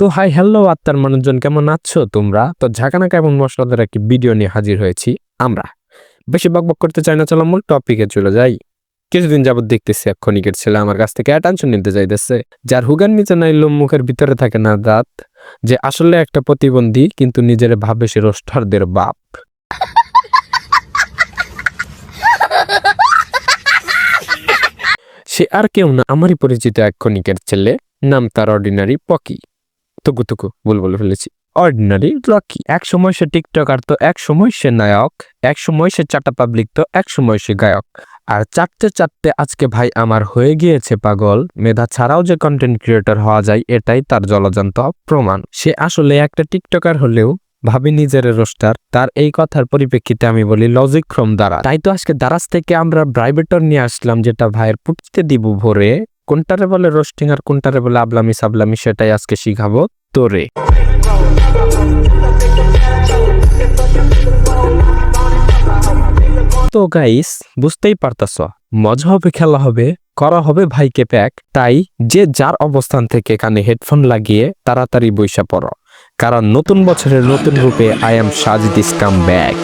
তো hi hello আত্মার মানুষজন, কেমন আছো তোমরা? তো ঝাঁকানাকা এবং মশলাদের একটি ভিডিও নিয়ে হাজির হয়েছি আমরা। বেশি বকবক করতে চাই না, চলো মূল টপিকে চলে যাই। কিছুদিন যাবত দেখতেছি এক ক্ষণিকের ছেলে আমার কাছ থেকে অ্যাটেনশন নিতে চাইতেছে, যার হুগান নিচে নাই লোম মুখের ভিতরে থাকে না দাঁত, যে আসলে একটা প্রতিবন্ধী, কিন্তু নিজের ভাবে সে রোস্টারদের বাপ। সে আর কেউ না, আমারই পরিচিত এক ক্ষণিকের ছেলে, নাম তার অর্ডিনারি পকি। তুকু ভুল বলে ফেলেছি। অর্ডিনারি রকি এক সময় সে টিকটকার তো, এক সময় সে নায়ক, এক সময় সে চাটা পাবলিক তো, এক সময় সে গায়ক। আর চারটে চারটে আজকে ভাই আমার হয়ে গিয়েছে পাগল। মেধা ছাড়াও যে কন্টেন্ট ক্রিয়েটর হওয়া যায়, এটাই তার জলজান্ত প্রমাণ। সে আসলে একটা টিকটকার হলেও ভাবি নিজের রোস্টার তার এই কথার পরিপ্রেক্ষিতে আমি বলি লজিক ফ্রম দ্বারা। তাই তো আজকে দারাজ থেকে আমরা ব্রাইভেটর নিয়ে আসলাম, যেটা ভাইয়ের পুটতে দিব ভরে। কোনটারে বলে রোস্টিং আর কোনটারে বলে আবলামি সাবলামি সেটাই আজকে শিখাবো। তোরে। তো গাইস বুঝতেই পারতাছ, মজা হবে, খেলা হবে, করা হবে ভাইকে প্যাক তাই যে যার অবস্থান থেকে কানে হেডফোন লাগিয়ে তাড়াতাড়ি বৈশা পড়ো। কারণ নতুন বছরের নতুন রূপে I am Sajid come back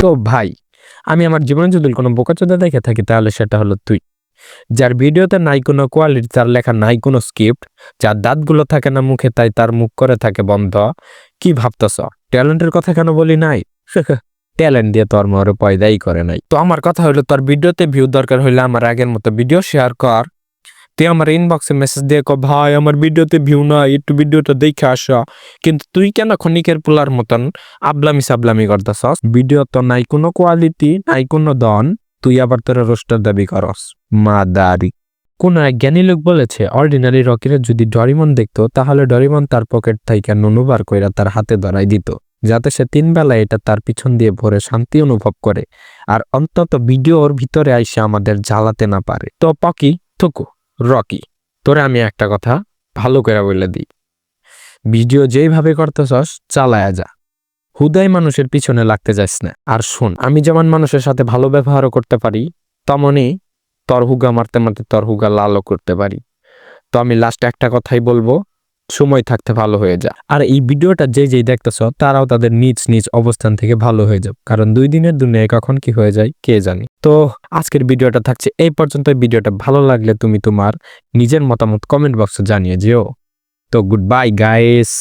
তো ভাই, আমি আমার জীবনে যদি কোনো বোকাচোদা দেখে থাকি, তাহলে সেটা হলো তুই। যার ভিডিওতে নাই কোনো কোয়ালিটি তার লেখা নাই কোনো স্ক্রিপ্ট যার দাঁতগুলো থাকে না মুখে, তাই তার মুখ করে থাকে বন্ধ। কি ভাবতেছ? ট্যালেন্টের কথা কেন বলি নাই? ট্যালেন্ট দিয়ে তোর মরে পয়দাই করে নাই। তো আমার কথা হলো, তোর ভিডিওতে ভিউ দরকার হইলে আমার আগের মতো ভিডিও শেয়ার কর। তুই আমার ইনবক্সে মেসেজ দিয়ে কো, ভাই, আমার ভিডিওতে ভিউ না একটু ভিডিওটা দেখে আসা। কিন্তু তুই কেন খনিকের পোলার মতন আবলামি সাবলামি করতেছস? ভিডিও তো নাই কোনো কোয়ালিটি নাই কোনো দন তুই আবার তোরা রোস্টার দাবি করস। মাদারি। কোন এক জ্ঞানী লোক বলেছে অর্ডিনারি রকিরে যদি ডরিমন দেখতো, তাহলে ডরিমন তার পকেট থেকে নুনু বার কইরা তার হাতে ধরাই দিত, যাতে সে তিন বেলা এটা তার পিছন দিয়ে ভরে শান্তি অনুভব করে। আর অন্তত ভিডিওর ভিতরে আইসে আমাদের জ্বালাতে না পারে। তো পকি, থুকু। রকি, তোরে আমি একটা কথা ভালো করে বলে দিই। ভিডিও যেইভাবে করতে করতেছস, চালায়া যা। হুদাই মানুষের পিছনে লাগতে যাস না। আর শোন, আমি যেমন মানুষের সাথে ভালো ব্যবহারও করতে পারি তেমনই তরহুগা মারতে মারতে তরহুগা লালও করতে পারি। তো আমি লাস্টে একটা কথাই বলব সময় থাকতে ভালো হয়ে যা আর এই ভিডিওটা যে যেই দেখতেছ, তারাও তাদের নিজ নিজ অবস্থান থেকে ভালো হয়ে যাবে। কারণ দুই দিনের দুনিয়ায় কখন কি হয়ে যায়, কে জানি। তো আজকের ভিডিওটা থাকছে এই পর্যন্ত ভিডিওটা ভালো লাগলে তুমি তোমার নিজের মতামত কমেন্ট বক্সে জানিয়ে যেও। তো গুড বাই, গাইস।